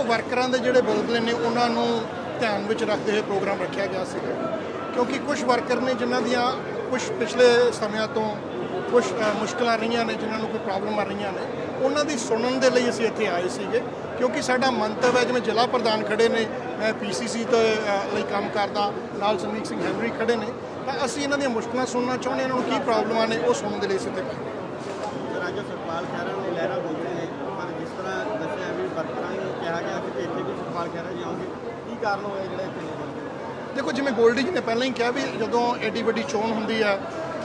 ਦੇਖੋ ਵਰਕਰਾਂ ਦੇ ਜਿਹੜੇ ਬਦਲੇ ਨੇ ਉਹਨਾਂ ਨੂੰ ਧਿਆਨ ਵਿੱਚ ਰੱਖਦੇ ਹੋਏ ਪ੍ਰੋਗਰਾਮ ਰੱਖਿਆ ਗਿਆ ਸੀਗਾ ਕਿਉਂਕਿ ਕੁਝ ਵਰਕਰ ਨੇ ਜਿਨ੍ਹਾਂ ਦੀਆਂ ਕੁਝ ਪਿਛਲੇ ਸਮਿਆਂ ਤੋਂ ਕੁਝ ਮੁਸ਼ਕਲਾਂ ਰਹੀਆਂ ਨੇ ਜਿਨ੍ਹਾਂ ਨੂੰ ਕੋਈ ਪ੍ਰੋਬਲਮ ਆ ਰਹੀਆਂ ਨੇ ਉਹਨਾਂ ਦੀ ਸੁਣਨ ਦੇ ਲਈ ਅਸੀਂ ਇੱਥੇ ਆਏ ਸੀਗੇ। ਕਿਉਂਕਿ ਸਾਡਾ ਮੰਤਵ ਹੈ ਜਿਵੇਂ ਜ਼ਿਲ੍ਹਾ ਪ੍ਰਧਾਨ ਖੜੇ ਨੇ ਮੈਂ ਪੀਸੀਸੀ ਤੇ ਅ, ਲਈ ਕੰਮ ਕਰਦਾ ਨਾਲ ਸੰਦੀਪ ਸਿੰਘ ਹੈਨਰੀ ਖੜੇ ਨੇ ਤਾਂ ਅਸੀਂ ਇਹਨਾਂ ਦੀਆਂ ਮੁਸ਼ਕਲਾਂ ਸੁਣਨਾ ਚਾਹੁੰਦੇ ਹਾਂ ਇਹਨਾਂ ਨੂੰ ਕੀ ਪ੍ਰੋਬਲਮਾਂ ਨੇ ਉਹ ਸੁਣਨ ਦੇ ਲਈ ਅਸੀਂ ਇੱਥੇ ਸਰਪਾਲ ਖਹਿਰਾ ਨੂੰ ਲਹਿਰਾ ਬੋਲਦੇ ਨੇ ਪਰ ਜਿਸ ਤਰ੍ਹਾਂ ਦੱਸਿਆ ਵੀ ਵਰਕਰਾਂ ਨੂੰ ਕਿਹਾ ਗਿਆ ਕਿ ਇੱਥੇ ਵੀ ਸਰਪਾਲ ਖਹਿਰਾ ਕੀ ਕਾਰਨ ਹੋਇਆ ਜਿਹੜਾ ਇੱਥੇ ਨਹੀਂ ਜਾਂਦੇ? ਦੇਖੋ, ਜਿਵੇਂ ਗੋਲਡੀ ਜੀ ਨੇ ਪਹਿਲਾਂ ਹੀ ਕਿਹਾ ਵੀ ਜਦੋਂ ਐਡੀ ਵੱਡੀ ਚੋਣ ਹੁੰਦੀ ਹੈ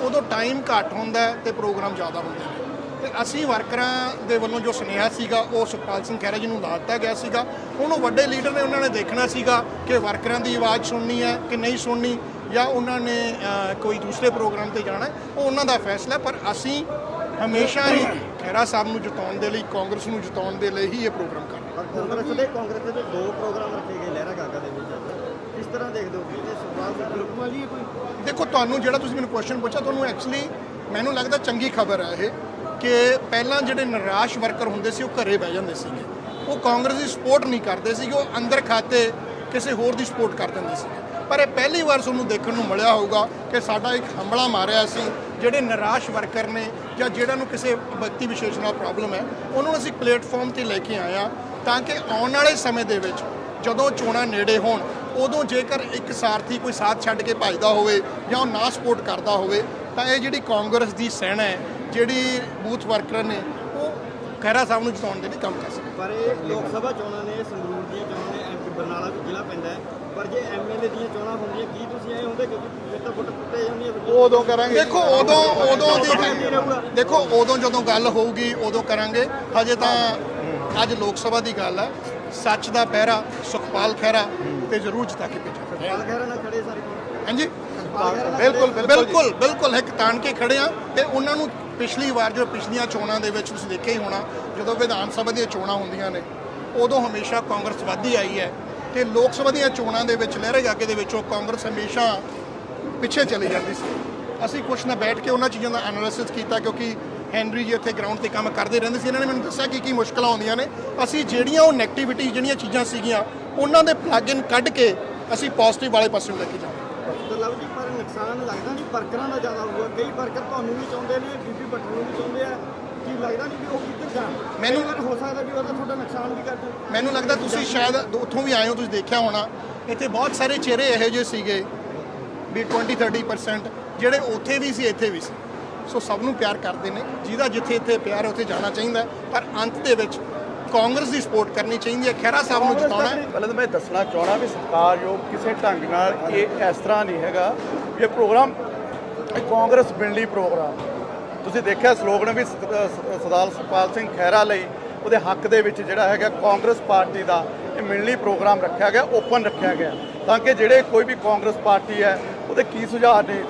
ਉਦੋਂ ਟਾਈਮ ਘੱਟ ਹੁੰਦਾ ਹੈ ਤੇ ਪ੍ਰੋਗਰਾਮ ਜ਼ਿਆਦਾ ਹੁੰਦੇ ਨੇ। ਤੇ ਅਸੀਂ ਵਰਕਰਾਂ ਦੇ ਵੱਲੋਂ ਜੋ ਸੁਨੇਹਾ ਸੀਗਾ, ਉਹ ਸੁਖਪਾਲ ਸਿੰਘ ਖਹਿਰਾ ਜੀ ਨੂੰ ਲਾ ਦਿੱਤਾ ਗਿਆ ਸੀਗਾ। ਹੁਣ ਉਹ ਵੱਡੇ ਲੀਡਰ ਨੇ, ਉਹਨਾਂ ਨੇ ਦੇਖਣਾ ਸੀਗਾ ਕਿ ਵਰਕਰਾਂ ਦੀ ਆਵਾਜ਼ ਸੁਣਨੀ ਹੈ ਕਿ ਨਹੀਂ ਸੁਣਨੀ, ਜਾਂ ਉਹਨਾਂ ਨੇ ਕੋਈ ਦੂਸਰੇ ਪ੍ਰੋਗਰਾਮ ਤੇ ਜਾਣਾ ਉਹ ਉਹਨਾਂ ਦਾ ਫੈਸਲਾ ਪਰ ਅਸੀਂ ਹਮੇਸ਼ਾ ਹੀ ਖਹਿਰਾ ਸਾਹਿਬ ਨੂੰ ਜਿਤਾਉਣ ਦੇ ਲਈ ਕਾਂਗਰਸ ਨੂੰ ਜਿਤਾਉਣ ਦੇ ਲਈ ਹੀ ਇਹ ਪ੍ਰੋਗਰਾਮ ਕਰ ਰਹੇ ਪਰ ਕਾਂਗਰਸ ਦੇ ਕਾਂਗਰਸ ਦੇ ਦੋ ਪ੍ਰੋਗਰਾਮ ਰੱਖੇ ਗਏ ਲਹਿਰਾ ਗਾਗਾ ਦੇ ਵਿੱਚ। ਕਿਸ ਤਰ੍ਹਾਂ ਦੇਖਦੇ ਹੋ ਕਿ ਇਹ ਸਿੰਘ ਗਰੁੱਪ ਵਾਲੀ ਹੈ ਕੋਈ? ਦੇਖੋ ਤੁਹਾਨੂੰ ਜਿਹੜਾ ਤੁਸੀਂ ਮੈਨੂੰ ਕੁਐਸਚਨ ਪੁੱਛਿਆ ਤੁਹਾਨੂੰ ਐਕਚੁਅਲੀ ਮੈਨੂੰ ਲੱਗਦਾ ਚੰਗੀ ਖਬਰ ਹੈ ਇਹ ਕਿ ਪਹਿਲਾਂ ਜਿਹੜੇ ਨਿਰਾਸ਼ ਵਰਕਰ ਹੁੰਦੇ ਸੀ ਉਹ ਘਰੇ ਬਹਿ ਜਾਂਦੇ ਸੀਗੇ। ਉਹ ਕਾਂਗਰਸ ਦੀ ਸਪੋਰਟ ਨਹੀਂ ਕਰਦੇ ਸੀਗੇ ਉਹ ਅੰਦਰ ਖਾਤੇ ਕਿਸੇ ਹੋਰ ਦੀ ਸਪੋਰਟ ਕਰ ਦਿੰਦੇ ਸੀਗੇ। ਪਰ ਇਹ ਪਹਿਲੀ ਵਾਰ ਤੁਹਾਨੂੰ ਦੇਖਣ ਨੂੰ ਮਿਲਿਆ ਹੋਊਗਾ ਕਿ ਸਾਡਾ ਇੱਕ ਹਮਲਾ ਮਾਰਿਆ ਸੀ ਜਿਹੜੇ ਨਿਰਾਸ਼ ਵਰਕਰ ਨੇ ਜਾਂ ਜਿਹੜਾ ਨੂੰ ਕਿਸੇ ਵਿਅਕਤੀ ਵਿਸ਼ੇਸ਼ ਨਾਲ ਪ੍ਰੋਬਲਮ ਹੈ, ਉਹਨਾਂ ਨੂੰ ਅਸੀਂ ਪਲੇਟਫਾਰਮ ਤੇ ਲੈ ਕੇ ਆਏ ਹਾਂ ਤਾਂ ਕਿ ਆਉਣ ਵਾਲੇ ਸਮੇਂ ਦੇ ਵਿੱਚ ਜਦੋਂ ਚੋਣਾਂ ਨੇੜੇ ਹੋਣ, ਉਦੋਂ ਜੇਕਰ ਇੱਕ ਸਾਰਥੀ ਕੋਈ ਸਾਥ ਛੱਡ ਕੇ ਭੱਜਦਾ ਹੋਵੇ ਜਾਂ ਉਹ ਨਾ ਸਪੋਰਟ ਕਰਦਾ ਹੋਵੇ, ਤਾਂ ਇਹ ਜਿਹੜੀ ਕਾਂਗਰਸ ਦੀ ਸੈਨਾ ਹੈ, ਜਿਹੜੀ ਬੂਥ ਵਰਕਰ ਨੇ, ਉਹ ਖਹਿਰਾ ਸਾਹਿਬ ਨੂੰ ਜਿਤਾਉਣ ਦੇ ਲਈ ਕੰਮ ਕਰ ਸਕਦੇ ਪਰ ਇਹ ਲੋਕ ਸਭਾ ਚੋਣਾਂ ਨੇ ਸੰਗਰੂਰ ਦੀਆਂ ਚੋਣਾਂ ਨੇ ਬਰਨਾਲਾ ਵੀ ਜ਼ਿਲ੍ਹਾ ਪੈਂਦਾ ਹੈ। ਪਰ ਜੇ ਐਮਐਲਏ ਦੀਆਂ ਚੋਣਾਂ ਹੁੰਦੀਆਂ ਕੀ ਤੁਸੀਂ ਐ ਹੁੰਦੇ ਕਿਉਂਕਿ ਫਿਰ ਤਾਂ ਫੁੱਟ ਪੁੱਟੇ ਜਾਂਦੀਆਂ ਉਦੋਂ ਕਰਾਂਗੇ। ਦੇਖੋ ਉਦੋਂ ਉਦੋਂ ਦੀ ਦੇਖੋ ਉਦੋਂ ਜਦੋਂ ਗੱਲ ਹੋਊਗੀ ਉਦੋਂ ਕਰਾਂਗੇ। ਹਜੇ ਤਾਂ ਅੱਜ ਲੋਕ ਸਭਾ ਦੀ ਗੱਲ ਹੈ ਸੱਚ ਦਾ ਪਹਿਰਾ ਸੁਖਪਾਲ ਖਹਿਰਾ ਤੇ ਜ਼ਰੂਰ ਜਿਤਾ ਕੇ ਭੇਜਾਂਗੇ। ਸਰਪਾਲ ਖਹਿਰਾ ਨਾਲ ਖੜੇ ਸਾਰੇ ਹਾਂਜੀ? ਸਰਪਾਲ ਖਹਿਰਾ ਨਾਲ ਬਿਲਕੁਲ ਬਿਲਕੁਲ ਬਿਲਕੁਲ। ਇੱਕ ਤਾਣ ਕੇ ਖੜੇ ਆ ਤੇ ਉਹਨਾਂ ਨੂੰ ਪਿਛਲੀ ਵਾਰ ਜੋ ਪਿਛਲੀਆਂ ਚੋਣਾਂ ਦੇ ਵਿੱਚ ਤੁਸੀਂ ਦੇਖਿਆ ਹੀ ਹੋਣਾ ਜਦੋਂ ਵਿਧਾਨ ਸਭਾ ਦੀਆਂ ਚੋਣਾਂ ਹੁੰਦੀਆਂ ਨੇ ਉਦੋਂ ਹਮੇਸ਼ਾ ਕਾਂਗਰਸ ਵੱਧਦੀ ਆਈ ਹੈ। ਤੇ ਲੋਕ ਸਭਾ ਦੀਆਂ ਚੋਣਾਂ ਦੇ ਵਿੱਚ, ਲਹਿਰੇ ਗਾਗੇ ਦੇ ਵਿੱਚੋਂ ਕਾਂਗਰਸ ਹਮੇਸ਼ਾ ਪਿੱਛੇ ਚਲੀ ਜਾਂਦੀ ਸੀ। ਅਸੀਂ ਕੁਛ ਨਾ ਬੈਠ ਕੇ ਉਹਨਾਂ ਚੀਜ਼ਾਂ ਦਾ ਐਨਾਲਿਸਿਸ ਕੀਤਾ ਕਿਉਂਕਿ ਹੈਨਰੀ ਜੀ ਇੱਥੇ ਗਰਾਊਂਡ ਤੇ ਕੰਮ ਕਰਦੇ ਰਹਿੰਦੇ ਸੀ। ਇਹਨਾਂ ਨੇ ਮੈਨੂੰ ਦੱਸਿਆ ਕਿ ਕੀ ਮੁਸ਼ਕਲਾਂ ਆਉਂਦੀਆਂ ਨੇ। ਅਸੀਂ ਜਿਹੜੀਆਂ ਉਹ ਨੈਗੇਟਿਵਿਟੀ ਜਿਹੜੀਆਂ ਚੀਜ਼ਾਂ ਸੀਗੀਆਂ, ਉਹਨਾਂ ਦੇ ਪਲੱਗ ਇਨ ਕੱਢ ਕੇ ਅਸੀਂ ਪੋਜ਼ਿਟਿਵ ਵਾਲੇ ਪਾਸੇ ਨੂੰ ਲੈ ਕੇ ਜਾਵਾਂਗੇ ਤਾਂ ਲਓ ਜੀ, ਪਰ ਨੁਕਸਾਨ ਲੱਗਦਾ ਨਹੀਂ ਵਰਕਰਾਂ ਦਾ ਜ਼ਿਆਦਾ ਹੋਊਗਾ। ਕਈ ਵਰਕਰ ਤੁਹਾਨੂੰ ਵੀ ਚਾਹੁੰਦੇ ਨੇ, ਬੀਬੀ ਭੱਟੂ ਨੂੰ ਵੀ ਚਾਹੁੰਦੇ ਆ। ਕੀ ਲੱਗਦਾ ਨਹੀਂ ਵੀ ਉਹ ਕਿੱਧਰ ਜਾਣ? ਮੈਨੂੰ- ਹੋ ਸਕਦਾ ਵੀ ਉਹਦਾ ਤੁਹਾਡਾ ਨੁਕਸਾਨ ਵੀ ਕਰ ਦੇਣ। ਮੈਨੂੰ ਲੱਗਦਾ ਤੁਸੀਂ ਸ਼ਾਇਦ ਉੱਥੋਂ ਵੀ ਆਏ ਹੋ ਤੁਸੀਂ ਦੇਖਿਆ ਹੋਣਾ। ਇੱਥੇ ਬਹੁਤ ਸਾਰੇ ਚਿਹਰੇ ਇਹੋ ਜਿਹੇ ਸੀਗੇ ਵੀ 20 30% ਜਿਹੜੇ ਉੱਥੇ ਵੀ ਸੀ ਇੱਥੇ ਵੀ ਸੀ। ਸੋ ਸਭ ਨੂੰ ਪਿਆਰ ਕਰਦੇ ਨੇ। ਜਿਹਦਾ ਜਿੱਥੇ ਇੱਥੇ ਪਿਆਰ ਹੈ ਉੱਥੇ ਜਾਣਾ ਚਾਹੀਦਾ। ਪਰ ਅੰਤ ਦੇ ਵਿੱਚ ਕਾਂਗਰਸ ਦੀ ਸਪੋਰਟ ਕਰਨੀ ਚਾਹੀਦੀ ਹੈ। ਖਹਿਰਾ ਸਾਹਿਬ ਨੂੰ ਜਿਤਾਉਣਾ ਹੈ। ਪਹਿਲਾਂ ਤਾਂ ਮੈਂ ਦੱਸਣਾ ਚਾਹਣਾ ਵੀ ਸਤਿਕਾਰਯੋਗ ਕਿਸੇ ਢੰਗ ਨਾਲ ਇਹ ਇਸ ਤਰ੍ਹਾਂ ਨਹੀਂ ਹੈਗਾ ਇਹ ਪ੍ਰੋਗਰਾਮ ਇਹ ਕਾਂਗਰਸ ਮਿਲਣੀ ਪ੍ਰੋਗਰਾਮ। ਤੁਸੀਂ ਦੇਖਿਆ ਸਲੋਗਨ ਵੀ ਸਰਦਾਰ ਸੁਖਪਾਲ ਸਿੰਘ ਖਹਿਰਾ ਲਈ ਉਹਦੇ ਹੱਕ ਦੇ ਵਿੱਚ ਜਿਹੜਾ ਹੈਗਾ ਕਾਂਗਰਸ ਪਾਰਟੀ ਦਾ ਇਹ ਮਿਲਣੀ ਪ੍ਰੋਗਰਾਮ ਰੱਖਿਆ ਗਿਆ ਓਪਨ ਰੱਖਿਆ ਗਿਆ। ਤਾਂ ਕਿ ਜਿਹੜੇ ਕੋਈ ਵੀ ਕਾਂਗਰਸ ਪਾਰਟੀ ਹੈ ਉਹਦੇ ਕੀ ਸੁਝਾਅ ਨੇ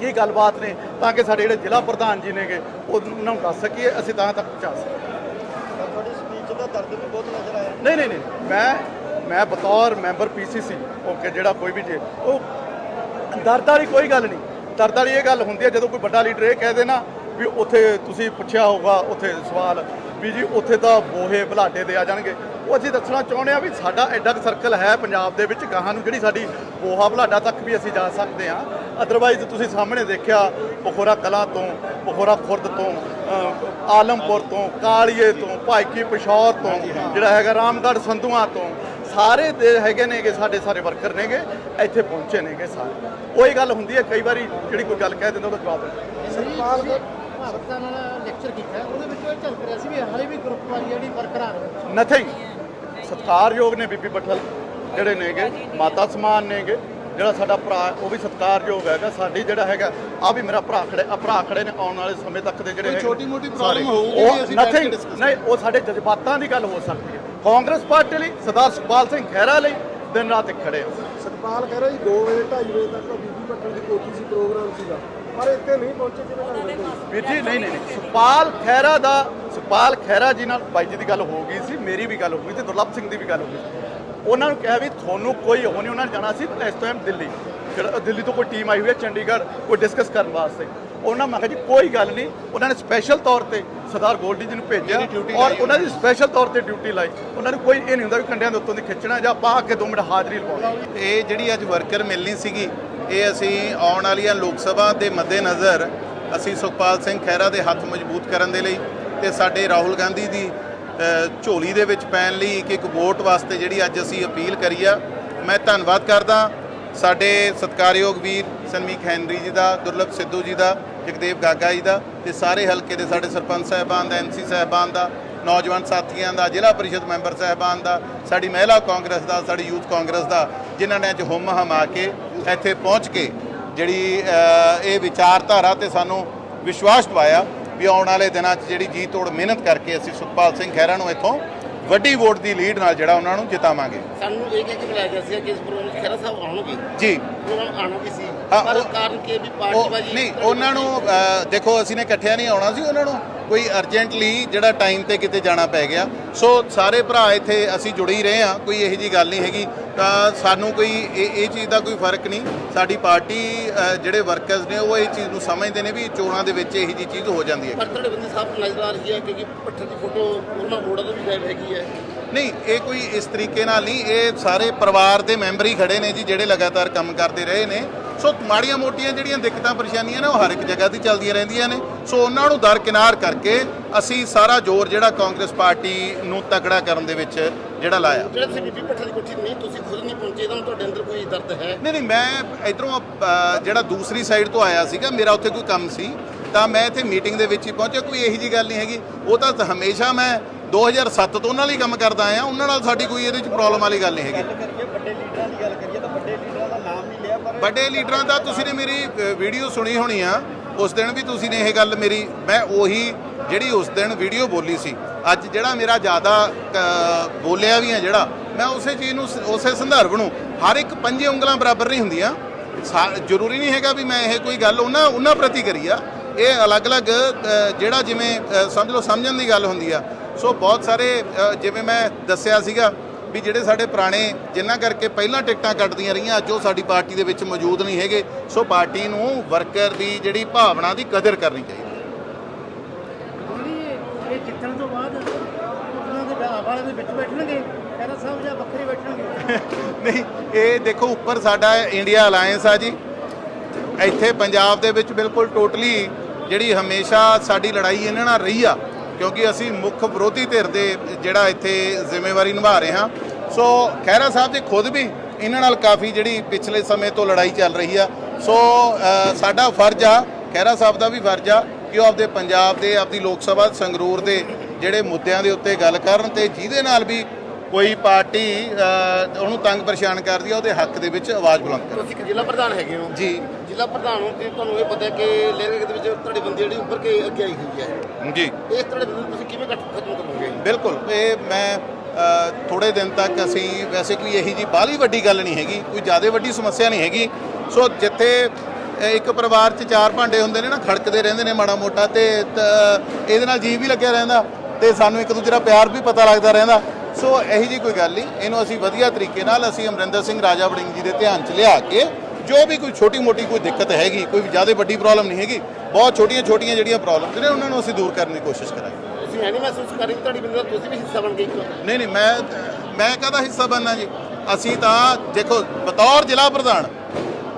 ਕੀ ਗੱਲਬਾਤ ਨੇ ਤਾਂ ਕਿ ਸਾਡੇ ਜਿਹੜੇ ਜ਼ਿਲ੍ਹਾ ਪ੍ਰਧਾਨ ਜੀ ਨੇਗੇ ਉਹ ਉਹਨਾਂ ਨੂੰ ਦੱਸ ਸਕੀਏ ਅਸੀਂ ਤਾਂ ਤੱਕ ਪਹੁੰਚਾ ਸਕੀਏ। ਤੁਹਾਡੀ ਸਪੀਚ ਦਾ ਦਰਦ ਵੀ ਬਹੁਤ ਨਜ਼ਰ ਆਇਆ। ਨਹੀਂ ਨਹੀਂ ਨਹੀਂ ਮੈਂ ਮੈਂ ਬਤੌਰ ਮੈਂਬਰ ਪੀਸੀਸੀ ਓਕੇ ਜਿਹੜਾ ਕੋਈ ਵੀ ਜੇ ਉਹ ਦਰਦ ਵਾਲੀ ਕੋਈ ਗੱਲ ਨਹੀਂ। ਦਰਦ ਵਾਲੀ ਇਹ ਗੱਲ ਹੁੰਦੀ ਹੈ, ਜਦੋਂ ਕੋਈ ਵੱਡਾ ਲੀਡਰ ਇਹ ਕਹਿ ਦੇ ਨਾ ਵੀ ਉੱਥੇ ਤੁਸੀਂ ਪੁੱਛਿਆ ਹੋਊਗਾ, ਉੱਥੇ ਸਵਾਲ ਵੀ ਜੀ ਉੱਥੇ ਤਾਂ ਬੋਹੇ ਬਲਾਡੇ ਦੇ ਆ ਜਾਣਗੇ। ਉਹ ਅਸੀਂ ਦੱਸਣਾ ਚਾਹੁੰਦੇ ਆ ਵੀ ਸਾਡਾ ਐਡਾ ਕੁ ਸਰਕਲ ਹੈ ਪੰਜਾਬ ਦੇ ਵਿੱਚ, ਗਾਹਾਂ ਨੂੰ ਜਿਹੜੀ ਸਾਡੀ ਬੋਹਾ ਬਲਾਡਾ ਤੱਕ ਵੀ ਅਸੀਂ ਜਾ ਸਕਦੇ ਹਾਂ। ਅਦਰਵਾਈਜ਼ ਤੁਸੀਂ ਸਾਹਮਣੇ ਦੇਖਿਆ ਬਖੋਰਾ ਕਲਾਂ ਤੋਂ ਬਖੋਰਾ ਖੁਰਦ ਤੋਂ ਆਲਮਪੁਰ ਤੋਂ, ਕਾਲੀਏ ਤੋਂ, ਭਾਈਕੀ ਪਿਸ਼ੌਰ ਤੋਂ, ਜਿਹੜਾ ਹੈਗਾ ਰਾਮਗੜ੍ਹ ਸੰਧੂਆਂ ਤੋਂ ਸਾਰੇ ਦੇ ਹੈਗੇ ਨੇਗੇ ਸਾਡੇ ਸਾਰੇ ਵਰਕਰ ਨੇਗੇ ਇੱਥੇ ਪਹੁੰਚੇ ਨੇਗੇ ਸਾਰੇ। ਉਹੀ ਗੱਲ ਹੁੰਦੀ ਹੈ ਕਈ ਵਾਰੀ ਜਿਹੜੀ ਕੋਈ ਗੱਲ ਕਹਿ ਦਿੰਦਾ ਉਹਦਾ ਜਵਾਬ ਦਿੰਦਾ। ਸਰਪਾਲ ਦਾ ਭਾਰਤਾਂ ਨਾਲ ਲੈਕਚਰ ਕੀਤਾ ਉਹਦੇ ਵਿੱਚ ਉਹ ਝਲਕ ਰਿਹਾ ਸੀ ਵੀ ਹਾਲੇ ਵੀ ਗਰੁੱਪ ਵਾਲੀ ਜਿਹੜੀ ਬਰਕਰਾਰ ਹੈ। ਨਥਿੰਗ। ਸਤਿਕਾਰਯੋਗ ਨੇ ਬੀਬੀ ਪਟਲ ਜਿਹੜੇ ਨੇਗੇ ਮਾਤਾ ਸਮਾਨ ਨੇਗੇ ਜਿਹੜਾ ਸਾਡਾ ਭਰਾ ਉਹ ਵੀ ਸਤਿਕਾਰਯੋਗ ਹੈਗਾ। ਸਾਡੀ ਜਿਹੜਾ ਹੈਗਾ ਆ ਵੀ ਮੇਰਾ ਭਰਾ ਖੜੇ ਆ ਭਰਾ ਖੜੇ ਨੇ ਆਉਣ ਵਾਲੇ ਸਮੇਂ ਤੱਕ ਦੇ ਜਿਹੜੇ ਛੋਟੀ-ਮੋਟੀ ਪ੍ਰੋਬਲਮ ਹੋਊਗੀ ਅਸੀਂ ਨਥਿੰਗ ਨਹੀਂ ਉਹ ਸਾਡੇ ਜਜ਼ਬਾਤਾਂ ਦੀ ਗੱਲ ਹੋ ਸਕਦੀ ਹੈ। ਕਾਂਗਰਸ ਪਾਰਟੀ ਲਈ ਸਰਦਾਰ ਸੁਖਪਾਲ ਸਿੰਘ ਖਹਿਰਾ ਲਈ ਦਿਨ ਰਾਤ ਖੜੇ ਆ ਸਤਪਾਲ ਖਹਿਰਾ ਜੀ 2 ਵਜੇ 2:30 ਵਜੇ ਤੱਕ ਬੀਬੀ ਭੱਟੂ ਦੀ ਕੋਠੀ ਸੀ ਪ੍ਰੋਗਰਾਮ ਸੀਗਾ। ਪਰ ਇੱਥੇ ਨਹੀਂ ਪਹੁੰਚੇ ਜਿਵੇਂ ਲੱਗਦਾ ਵੀਰ ਜੀ ਨਹੀਂ ਨਹੀਂ ਨਹੀਂ। ਸੁਖਪਾਲ ਖਹਿਰਾ ਦਾ ਸੁਖਪਾਲ ਖਹਿਰਾ ਜੀ ਨਾਲ ਬਾਈ ਜੀ ਦੀ ਗੱਲ ਹੋ ਗਈ ਸੀ ਮੇਰੀ ਵੀ ਗੱਲ ਹੋ ਗਈ ਤੇ ਦੁਰਲਭ ਸਿੰਘ ਦੀ ਵੀ ਗੱਲ ਹੋ ਗਈ ਸੀ। ਉਹਨਾਂ ਨੂੰ ਕਿਹਾ ਵੀ ਤੁਹਾਨੂੰ ਕੋਈ ਉਹ ਨਹੀਂ ਉਹਨਾਂ ਨੇ ਜਾਣਾ ਸੀ ਇਸ ਟਾਈਮ ਦਿੱਲੀ। ਜਿਹੜਾ ਦਿੱਲੀ ਤੋਂ ਕੋਈ ਟੀਮ ਆਈ ਹੋਈ ਹੈ ਚੰਡੀਗੜ੍ਹ ਕੋਈ ਡਿਸਕਸ ਕਰਨ ਵਾਸਤੇ। ਉਹਨਾਂ ਮੈਂ ਕਿਹਾ ਜੀ ਕੋਈ ਗੱਲ ਨਹੀਂ। ਉਹਨਾਂ ਨੇ ਸਪੈਸ਼ਲ ਤੌਰ ਤੇ ਸਰਦਾਰ ਗੋਲਡੀ ਜੀ ਨੂੰ ਭੇਜਿਆ ਔਰ ਉਹਨਾਂ ਦੀ ਸਪੈਸ਼ਲ ਤੌਰ ਤੇ ਡਿਊਟੀ ਲਾਈ। ਉਹਨਾਂ ਨੂੰ ਕੋਈ ਇਹ ਨਹੀਂ ਹੁੰਦਾ ਵੀ ਕੰਡਿਆਂ ਦੇ ਉੱਤੋਂ ਦੀ ਖਿੱਚਣਾ ਜਾਂ ਪਾ ਕੇ 2 ਮਿੰਟ ਹਾਜ਼ਰੀ ਲਵਾਉਣੀ। ਇਹ ਜਿਹੜੀ ਅੱਜ ਵਰਕਰ ਮਿਲਣੀ ਸੀਗੀ ਇਹ ਅਸੀਂ ਆਉਣ ਵਾਲੀਆਂ ਲੋਕ ਸਭਾ ਦੇ ਮੱਦੇਨਜ਼ਰ ਅਸੀਂ ਸੁਖਪਾਲ ਸਿੰਘ ਖਹਿਰਾ ਦੇ ਹੱਥ ਮਜ਼ਬੂਤ ਕਰਨ ਦੇ ਲਈ ਤੇ ਸਾਡੇ ਰਾਹੁਲ ਗਾਂਧੀ ਦੀ ਝੋਲੀ ਦੇ ਵਿੱਚ ਪੈਣ ਲਈ ਇੱਕ ਇੱਕ ਵੋਟ ਵਾਸਤੇ ਜਿਹੜੀ ਅੱਜ ਅਸੀਂ ਅਪੀਲ ਕਰੀ ਆ। ਮੈਂ ਧੰਨਵਾਦ ਕਰਦਾ ਸਾਡੇ ਸਤਿਕਾਰਯੋਗ ਵੀਰ ਸਨਮੀਕ ਹੈਨਰੀ ਜੀ ਦਾ ਦੁਰਲਭ ਸਿੱਧੂ ਜੀ ਦਾ ਜਗਦੇਵ ਗਾਗਾ ਜੀ ਦਾ ਤੇ ਸਾਰੇ ਹਲਕੇ ਦੇ ਸਾਡੇ ਸਰਪੰਚ ਸਾਹਿਬਾਨ ਦਾ ਐਮਸੀ ਸਾਹਿਬਾਨ ਦਾ ਨੌਜਵਾਨ ਸਾਥੀਆਂ ਦਾ ਜ਼ਿਲ੍ਹਾ ਪਰਿਸ਼ਦ ਮੈਂਬਰ ਸਾਹਿਬਾਨ ਦਾ ਸਾਡੀ ਮਹਿਲਾ ਕਾਂਗਰਸ ਦਾ ਸਾਡੀ ਯੂਥ ਕਾਂਗਰਸ ਦਾ ਜਿਨ੍ਹਾਂ ਨੇ ਅੱਜ ਹੁਮ ਹਮਾ ਕੇ ਇੱਥੇ ਪਹੁੰਚ ਕੇ ਜਿਹੜੀ ਇਹ ਵਿਚਾਰਧਾਰਾ ਤੇ ਸਾਨੂੰ ਵਿਸ਼ਵਾਸ ਦਿਵਾਇਆ ਵੀ ਆਉਣ ਵਾਲੇ ਦਿਨਾਂ 'ਚ ਜਿਹੜੀ ਜੀ ਤੋੜ ਮਿਹਨਤ ਕਰਕੇ ਅਸੀਂ ਸੁਖਪਾਲ ਸਿੰਘ ਖਹਿਰਾ ਨੂੰ ਇੱਥੋਂ ਵੱਡੀ ਵੋਟ ਦੀ ਲੀਡ ਨਾਲ ਜਿਹੜਾ ਉਹਨਾਂ ਨੂੰ ਜਿਤਾਵਾਂਗੇ। ਸਾਨੂੰ ਇਹ ਕਹਿ ਕੇ ਬੁਲਾਇਆ ਗਿਆ ਸੀ ਕਿ ਇਸ ਪ੍ਰੋਗਰਾਮ ਖਹਿਰਾ ਸਾਹਿਬ ਆਉਣਗੇ। ਜੀ। ਪ੍ਰੋਗਰਾਮ ਆਉਣਾ ਵੀ ਸੀ। ਪਰ ਉਹ- ਕਾਰਨ ਕਿ ਵੀ ਉਹ ਪਾਰਟੀਬਾਜੀ ਨਹੀਂ ਉਹਨਾਂ ਨੂੰ ਦੇਖੋ ਅਸੀਂ ਨੇ ਇਕੱਠਿਆਂ ਨਹੀਂ ਆਉਣਾ ਸੀ ਉਹਨਾਂ ਨੂੰ। ਕੋਈ ਅਰਜੈਂਟਲੀ ਜਿਹੜਾ ਟਾਈਮ ਤੇ ਕਿਤੇ ਜਾਣਾ ਪੈ ਗਿਆ। ਸੋ ਸਾਰੇ ਭਰਾ ਇੱਥੇ ਅਸੀਂ ਜੁੜੇ ਹੀ ਰਹੇ ਹਾਂ ਕੋਈ ਇਹੋ ਜੀ ਗੱਲ ਨਹੀਂ ਹੈਗੀ। ਤਾਂ ਸਾਨੂੰ ਕੋਈ ਇਹ ਇਹ ਚੀਜ਼ ਦਾ ਕੋਈ ਫ਼ਰਕ ਨਹੀਂ। ਸਾਡੀ ਪਾਰਟੀ ਜਿਹੜੇ ਵਰਕਰਸ ਨੇ ਉਹ ਇਹ ਚੀਜ਼ ਨੂੰ ਸਮਝਦੇ ਨੇ ਵੀ ਚੋਣਾਂ ਦੇ ਵਿੱਚ ਇਹੋ ਜੀ ਚੀਜ਼ ਹੋ ਜਾਂਦੀ ਹੈ। ਪਰ ਤੁਹਾਡੇ ਬੰਦੇ ਸਾਹਿਬ ਨਜ਼ਰ ਆ ਰਹੀ ਹੈ ਕਿਉਂਕਿ ਪੱਥਰ ਦੀ ਫੋਟੋ ਉਹਨਾਂ ਬੋਰਡਾਂ ਤੋਂ ਵੀ ਗਾਇਬ ਹੈਗੀ ਹੈ। ਨਹੀਂ ਇਹ ਕੋਈ ਇਸ ਤਰੀਕੇ ਨਾਲ ਨਹੀਂ ਇਹ ਸਾਰੇ ਪਰਿਵਾਰ ਦੇ ਮੈਂਬਰ ਹੀ ਖੜੇ ਨੇ ਜੀ ਜਿਹੜੇ ਲਗਾਤਾਰ ਕੰਮ ਕਰਦੇ ਰਹੇ ਨੇ। ਸੋ ਮਾੜੀਆਂ ਮੋਟੀਆਂ ਜਿਹੜੀਆਂ ਦਿੱਕਤਾਂ ਪਰੇਸ਼ਾਨੀਆਂ ਨੇ ਉਹ ਹਰ ਇੱਕ ਜਗ੍ਹਾ ਤੇ ਚੱਲਦੀਆਂ ਰਹਿੰਦੀਆਂ ਨੇ। ਸੋ ਉਹਨਾਂ ਨੂੰ ਦਰਕਿਨਾਰ ਕਰਕੇ ਅਸੀਂ ਸਾਰਾ ਜ਼ੋਰ ਜਿਹੜਾ ਕਾਂਗਰਸ ਪਾਰਟੀ ਨੂੰ ਤਕੜਾ ਕਰਨ ਦੇ ਵਿੱਚ ਜਿਹੜਾ ਲਾਇਆ। ਜਿਹੜਾ ਤੁਸੀਂ ਬੀਬੀ ਪੱਥਰ ਦੀ ਕੋਠੀ ਨਹੀਂ ਤੁਸੀਂ ਖੁਦ ਨਹੀਂ ਪਹੁੰਚੇ ਤਾਂ ਤੁਹਾਡੇ ਅੰਦਰ ਕੋਈ ਦਰਦ ਹੈ? ਨਹੀਂ ਨਹੀਂ ਮੈਂ ਇਧਰੋਂ ਜਿਹੜਾ ਦੂਸਰੀ ਸਾਈਡ ਤੋਂ ਆਇਆ ਸੀਗਾ ਮੇਰਾ ਉੱਥੇ ਕੋਈ ਕੰਮ ਸੀ ਤਾਂ ਮੈਂ ਇੱਥੇ ਮੀਟਿੰਗ ਦੇ ਵਿੱਚ ਹੀ ਪਹੁੰਚਿਆ ਕੋਈ ਇਹੀ ਜੀ ਗੱਲ ਨਹੀਂ ਹੈਗੀ। ਉਹ ਤਾਂ ਹਮੇਸ਼ਾ ਮੈਂ 2007 ਤੋਂ ਉਹਨਾਂ ਲਈ ਕੰਮ ਕਰਦਾ ਆਇਆ ਉਹਨਾਂ ਨਾਲ ਸਾਡੀ ਕੋਈ ਇਹਦੇ ਵਿੱਚ ਪ੍ਰੋਬਲਮ ਵਾਲੀ ਗੱਲ ਨਹੀਂ ਹੈਗੀ ਗੱਲ ਕਰੀਏ ਵੱਡੇ ਲੀਡਰਾਂ ਦੀ ਗੱਲ ਕਰੀਏ ਤਾਂ ਵੱਡੇ ਲੀਡਰਾਂ ਦਾ ਨਾਮ ਨਹੀਂ ਲਿਆ ਪਰ ਵੱਡੇ ਲੀਡਰਾਂ ਦਾ ਤੁਸੀਂ ਨੇ ਮੇਰੀ ਵੀਡੀਓ ਸੁਣੀ ਹੋਣੀ ਆ। ਉਸ ਦਿਨ ਵੀ ਤੁਸੀਂ ਨੇ ਇਹ ਗੱਲ ਮੇਰੀ, ਮੈਂ ਉਹੀ ਜਿਹੜੀ ਉਸ ਦਿਨ ਵੀਡੀਓ ਬੋਲੀ ਸੀ। ਅੱਜ ਜਿਹੜਾ ਮੇਰਾ ਜ਼ਿਆਦਾ ਬੋਲਿਆ ਵੀ ਆ ਜਿਹੜਾ, ਮੈਂ ਉਸੇ ਚੀਜ਼ ਨੂੰ ਉਸੇ ਸੰਦਰਭ ਨੂੰ ਹਰ ਇੱਕ ਪੰਜੇ ਉਂਗਲਾਂ ਬਰਾਬਰ ਨਹੀਂ ਹੁੰਦੀਆਂ। ਸਾ- ਜ਼ਰੂਰੀ ਨਹੀਂ ਹੈਗਾ ਵੀ ਮੈਂ ਇਹ ਕੋਈ ਗੱਲ ਉਹਨਾਂ ਉਹਨਾਂ ਪ੍ਰਤੀ ਕਰੀ ਆ। ਇਹ ਅਲੱਗ-ਅਲੱਗ ਜਿਹੜਾ ਜਿਵੇਂ ਸਮਝ ਲਓ ਸਮਝਣ ਦੀ ਗੱਲ ਹੁੰਦੀ ਆ। ਸੋ ਬਹੁਤ ਸਾਰੇ ਜਿਵੇਂ ਮੈਂ ਦੱਸਿਆ ਸੀਗਾ ਵੀ ਜਿਹੜੇ ਸਾਡੇ ਪੁਰਾਣੇ ਜਿਨ੍ਹਾਂ ਕਰਕੇ ਪਹਿਲਾਂ ਟਿਕਟਾਂ ਕੱਟਦੀਆਂ ਰਹੀਆਂ ਅੱਜ ਉਹ ਸਾਡੀ ਪਾਰਟੀ ਦੇ ਵਿੱਚ ਮੌਜੂਦ ਨਹੀਂ ਹੈਗੇ। ਸੋ ਪਾਰਟੀ ਨੂੰ ਵਰਕਰ ਦੀ ਜਿਹੜੀ ਭਾਵਨਾ ਦੀ ਕਦਰ ਕਰਨੀ ਚਾਹੀਦੀ ਇਹ ਜਿੱਤਣ ਤੋਂ ਬਾਅਦ ਉਹਨਾਂ ਦੇ ਵਿਆਹ ਵਾਲਿਆਂ ਦੇ ਵਿੱਚ ਬੈਠਣਗੇ ਖਹਿਰਾ ਸਾਹਿਬ ਜਾਂ ਵੱਖਰੇ ਬੈਠਣਗੇ। ਨਹੀਂ ਇਹ ਦੇਖੋ ਉੱਪਰ ਸਾਡਾ ਇੰਡੀਆ ਅਲਾਈਅੰਸ ਆ ਜੀ। ਇੱਥੇ ਪੰਜਾਬ ਦੇ ਵਿੱਚ ਬਿਲਕੁਲ ਟੋਟਲੀ ਜਿਹੜੀ ਹਮੇਸ਼ਾ ਸਾਡੀ ਲੜਾਈ ਇਹਨਾਂ ਨਾਲ ਰਹੀ ਆ। ਕਿਉਂਕਿ ਅਸੀਂ ਮੁੱਖ ਵਿਰੋਧੀ ਧਿਰ ਦੇ ਜਿਹੜਾ ਇੱਥੇ ਜ਼ਿੰਮੇਵਾਰੀ ਨਿਭਾ ਰਹੇ ਹਾਂ। ਸੋ ਖਹਿਰਾ ਸਾਹਿਬ ਜੀ ਖੁਦ ਵੀ ਇਹਨਾਂ ਨਾਲ ਕਾਫੀ ਜਿਹੜੀ ਪਿਛਲੇ ਸਮੇਂ ਤੋਂ ਲੜਾਈ ਚੱਲ ਰਹੀ ਆ। ਸੋ ਸਾਡਾ ਫਰਜ਼ ਆ ਖਹਿਰਾ ਸਾਹਿਬ ਦਾ ਵੀ ਫਰਜ਼ ਆ ਕਿ ਉਹ ਆਪਦੇ ਪੰਜਾਬ ਦੇ ਆਪਦੀ ਲੋਕ ਸਭਾ ਸੰਗਰੂਰ ਦੇ ਜਿਹੜੇ ਮੁੱਦਿਆਂ ਦੇ ਉੱਤੇ ਗੱਲ ਕਰਨ ਤੇ ਜਿਹਦੇ ਨਾਲ ਵੀ ਕੋਈ ਪਾਰਟੀ ਉਹਨੂੰ ਤੰਗ ਪਰੇਸ਼ਾਨ ਕਰਦੀ ਆ ਉਹਦੇ ਹੱਕ ਦੇ ਵਿੱਚ ਆਵਾਜ਼ ਬੁਲੰਦ ਕਰਨ ਤੁਸੀਂ ਜ਼ਿਲ੍ਹਾ ਪ੍ਰਧਾਨ ਹੈਗੇ ਹੋ। ਜੀ। ਜ਼ਿਲ੍ਹਾ ਪ੍ਰਧਾਨ ਹੋ ਤੇ ਤੁਹਾਨੂੰ ਇਹ ਪਤਾ ਹੈ ਕਿ ਲਹਿਰ ਦੇ ਵਿੱਚ ਤੁਹਾਡੀ ਬੰਦੀ ਜਿਹੜੀ ਉੱਪਰ ਕੇ ਅੱਗੇ ਆਈ ਹੋਈ ਹੈ। ਜੀ। ਇਸ ਤੁਹਾਡੇ ਬੰਦੇ ਤੁਸੀਂ ਕਿਵੇਂ ਖਤਮ ਕਰੋਗੇ? ਬਿਲਕੁਲ ਇਹ ਮੈਂ ਥੋੜੇ ਦਿਨ ਤੱਕ ਅਸੀਂ ਵੈਸੇ ਕੋਈ ਇਹੀ ਜੀ ਬਾਹਲੀ ਵੱਡੀ ਗੱਲ ਨਹੀਂ ਹੈਗੀ ਕੋਈ ਜ਼ਿਆਦਾ ਵੱਡੀ ਸਮੱਸਿਆ ਨਹੀਂ ਹੈਗੀ। ਸੋ ਜਿੱਥੇ ਇੱਕ ਪਰਿਵਾਰ 'ਚ ਚਾਰ ਭਾਂਡੇ ਹੁੰਦੇ ਨੇ ਨਾ ਖੜਕਦੇ ਰਹਿੰਦੇ ਨੇ ਮਾੜਾ ਮੋਟਾ ਤੇ ਇਹਦੇ ਨਾਲ ਜੀ ਵੀ ਲੱਗਿਆ ਰਹਿੰਦਾ ਤੇ ਸਾਨੂੰ ਇੱਕ ਦੂਜੇ ਦਾ ਪਿਆਰ ਵੀ ਪਤਾ ਲੱਗਦਾ ਰਹਿੰਦਾ। ਸੋ ਇਹੀ ਜੀ ਕੋਈ ਗੱਲ ਨਹੀਂ ਇਹਨੂੰ ਅਸੀਂ ਵਧੀਆ ਤਰੀਕੇ ਨਾਲ ਅਸੀਂ ਅਮਰਿੰਦਰ ਸਿੰਘ ਰਾਜਾ ਵੜਿੰਗ ਜੀ ਦੇ ਧਿਆਨ 'ਚ ਲਿਆ ਕੇ ਜੋ ਵੀ ਕੋਈ ਛੋਟੀ ਮੋਟੀ ਕੋਈ ਦਿੱਕਤ ਹੈਗੀ ਕੋਈ ਜ਼ਿਆਦਾ ਵੱਡੀ ਪ੍ਰੋਬਲਮ ਨਹੀਂ ਹੈਗੀ ਬਹੁਤ ਛੋਟੀਆਂ ਛੋਟੀਆਂ ਜਿਹੜੀਆਂ ਪ੍ਰੋਬਲਮਸ ਨੇ ਉਹਨਾਂ ਨੂੰ ਅਸੀਂ ਦੂਰ ਕਰਨ ਦੀ ਕੋਸ਼ਿਸ਼ ਕਰਾਂਗੇ। ਤੁਸੀਂ ਐ ਨਹੀਂ ਮਹਿਸੂਸ ਕਰ ਰਹੇ ਕਿ ਤੁਹਾਡੀ ਬੰਦੇ ਤੁਸੀਂ ਵੀ ਹਿੱਸਾ ਬਣ ਗਏ ਨਹੀਂ ਨਹੀਂ ਮੈਂ ਮੈਂ ਕਹਦਾ ਹਿੱਸਾ ਬਣਨਾ ਜੀ? ਅਸੀਂ ਤਾਂ ਦੇਖੋ ਬਤੌਰ ਜ਼ਿਲ੍ਹਾ ਪ੍ਰਧਾਨ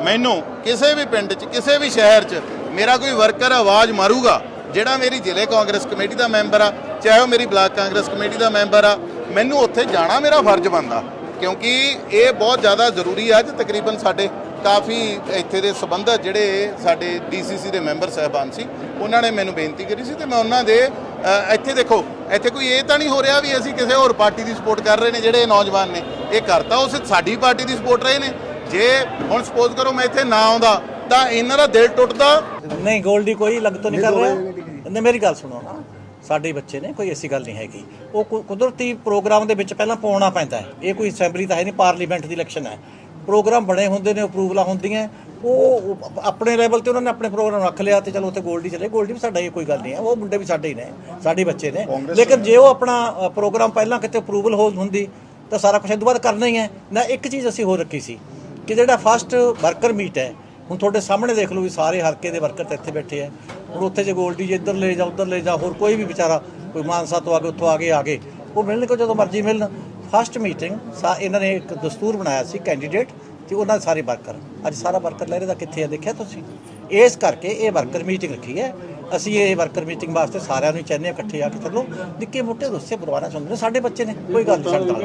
ਮੈਨੂੰ ਕਿਸੇ ਵੀ ਪਿੰਡ 'ਚ ਕਿਸੇ ਵੀ ਸ਼ਹਿਰ 'ਚ ਮੇਰਾ ਕੋਈ ਵਰਕਰ ਆਵਾਜ਼ ਮਾਰੂਗਾ ਜਿਹੜਾ ਮੇਰੀ ਜ਼ਿਲ੍ਹੇ ਕਾਂਗਰਸ ਕਮੇਟੀ ਦਾ ਮੈਂਬਰ ਆ ਚਾਹੇ ਉਹ ਮੇਰੀ ਬਲਾਕ ਕਾਂਗਰਸ ਕਮੇਟੀ ਦਾ ਮੈਂਬਰ ਆ ਮੈਨੂੰ ਉੱਥੇ ਜਾਣਾ ਮੇਰਾ ਫਰਜ਼ ਬਣਦਾ ਕਿਉਂਕਿ ਇਹ ਬਹੁਤ ਜ਼ਿਆਦਾ ਜ਼ਰੂਰੀ ਆ ਅੱਜ ਤਕਰੀਬਨ ਸਾਡੇ ਕਾਫੀ ਇੱਥੇ ਦੇ ਸੰਬੰਧਤ ਜਿਹੜੇ ਸਾਡੇ ਡੀਸੀਸੀ ਦੇ ਮੈਂਬਰ ਸਹਿਬਾਨ ਸੀ ਉਹਨਾਂ ਨੇ ਮੈਨੂੰ ਬੇਨਤੀ ਕਰੀ ਸੀ ਤੇ ਮੈਂ ਉਹਨਾਂ ਦੇ ਇੱਥੇ ਦੇਖੋ ਇੱਥੇ ਕੋਈ ਇਹ ਤਾਂ ਨਹੀਂ ਹੋ ਰਿਹਾ ਵੀ ਅਸੀਂ ਕਿਸੇ ਹੋਰ ਪਾਰਟੀ ਦੀ ਸਪੋਰਟ ਕਰ ਰਹੇ ਨੇ ਜਿਹੜੇ ਨੌਜਵਾਨ ਨੇ। ਇਹ ਕਰਤਾ ਉਸ ਸਾਡੀ ਪਾਰਟੀ ਦੀ ਸਪੋਰਟ ਰਹੇ ਨੇ। ਜੇ ਹੁਣ ਸਪੋਜ਼ ਕਰੋ ਮੈਂ ਇੱਥੇ ਨਾ ਆਉਂਦਾ ਤਾਂ ਇਹਨਾਂ ਦਾ ਦਿਲ ਟੁੱਟਦਾ। ਨਹੀਂ ਗੋਲਡੀ ਕੋਈ ਲੱਗ ਤੋਂ ਨਹੀਂ ਕਰ ਰਿਹਾ। ਨਹੀਂ ਮੇਰੀ ਗੱਲ ਸੁਣੋ। ਨਾ ਸਾਡੇ ਬੱਚੇ ਨੇ ਕੋਈ ਐਸੀ ਗੱਲ ਨਹੀਂ ਹੈਗੀ। ਉਹ ਕੁਦਰਤੀ ਪ੍ਰੋਗਰਾਮ ਦੇ ਵਿੱਚ ਪਹਿਲਾਂ ਪਾਉਣਾ ਪੈਂਦਾ ਹੈ। ਇਹ ਕੋਈ ਅਸੈਂਬਲੀ ਤਾਂ ਹੈ ਨਹੀਂ ਪਾਰਲੀਮੈਂਟ ਦੀ ਇਲੈਕਸ਼ਨ ਹੈ। ਪ੍ਰੋਗਰਾਮ ਬਣੇ ਹੁੰਦੇ ਨੇ ਅਪਰੂਵਲਾਂ ਹੁੰਦੀਆਂ ਉਹ ਆਪਣੇ ਲੈਵਲ ਤੇ ਉਹਨਾਂ ਨੇ ਆਪਣੇ ਪ੍ਰੋਗਰਾਮ ਰੱਖ ਲਿਆ ਤੇ ਚਲੋ ਉੱਥੇ ਗੋਲਡੀ ਚਲੇ। ਗੋਲਡੀ ਵੀ ਸਾਡਾ ਇਹ ਕੋਈ ਗੱਲ ਨਹੀਂ ਹੈ ਉਹ ਮੁੰਡੇ ਵੀ ਸਾਡੇ ਹੀ ਨੇ ਸਾਡੇ ਬੱਚੇ ਨੇ। ਲੇਕਿਨ ਜੇ ਉਹ ਆਪਣਾ ਪ੍ਰੋਗਰਾਮ ਪਹਿਲਾਂ ਕਿਤੇ ਅਪਰੂਵਲ ਹੋ ਹੁੰਦੀ ਤਾਂ ਸਾਰਾ ਕੁਝ ਬਾਅਦ ਕਰਨਾ ਹੀ ਹੈ। ਨਾ ਇੱਕ ਚੀਜ਼ ਅਸੀਂ ਹੋਰ ਰੱਖੀ ਸੀ ਕਿ ਜਿਹੜਾ ਫਸਟ ਵਰਕਰ ਮੀਟ ਹੈ ਹੁਣ ਤੁਹਾਡੇ ਸਾਹਮਣੇ ਦੇਖ ਲਓ ਵੀ ਸਾਰੇ ਹਲਕੇ ਦੇ ਵਰਕਰ ਤਾਂ ਇੱਥੇ ਬੈਠੇ ਆ ਹੁਣ ਉੱਥੇ ਜੇ ਗੋਲਡੀ ਜੇ ਇੱਧਰ ਲੈ ਜਾ ਉੱਧਰ ਲੈ ਜਾ ਹੋਰ ਕੋਈ ਵੀ ਵਿਚਾਰਾ ਕੋਈ ਮਾਨਸਾ ਤੋਂ ਆ ਕੇ ਉੱਥੋਂ ਆ ਕੇ ਆ ਕੇ ਉਹ ਮਿਲਣ ਕੋ ਜਦੋਂ ਮਰਜ਼ੀ ਮਿਲਣ। ਫਸਟ ਮੀਟਿੰਗ ਸਾ ਇਹਨਾਂ ਨੇ ਇੱਕ ਦਸਤੂਰ ਬਣਾਇਆ ਸੀ ਕੈਂਡੀਡੇਟ ਤੇ ਉਹਨਾਂ ਦੇ ਸਾਰੇ ਵਰਕਰ, ਅੱਜ ਸਾਰਾ ਵਰਕਰ ਲਹਿਰੇ ਦਾ ਕਿੱਥੇ ਆ ਦੇਖਿਆ ਤੁਸੀਂ? ਇਸ ਕਰਕੇ ਇਹ ਵਰਕਰ ਮੀਟਿੰਗ ਰੱਖੀ ਹੈ। ਅਸੀਂ ਇਹ ਵਰਕਰ ਮੀਟਿੰਗ ਵਾਸਤੇ ਸਾਰਿਆਂ ਨੂੰ ਚਾਹੁੰਦੇ ਹਾਂ ਇਕੱਠੇ ਆ ਕੇ ਚੱਲੋ। ਨਿੱਕੇ ਮੋਟੇ ਰੁੱਸੇ ਪਰਵਾਨਾ ਚਾਹੁੰਦੇ ਨੇ, ਸਾਡੇ ਬੱਚੇ ਨੇ, ਕੋਈ ਗੱਲ ਨਹੀਂ ਸਾਡੇ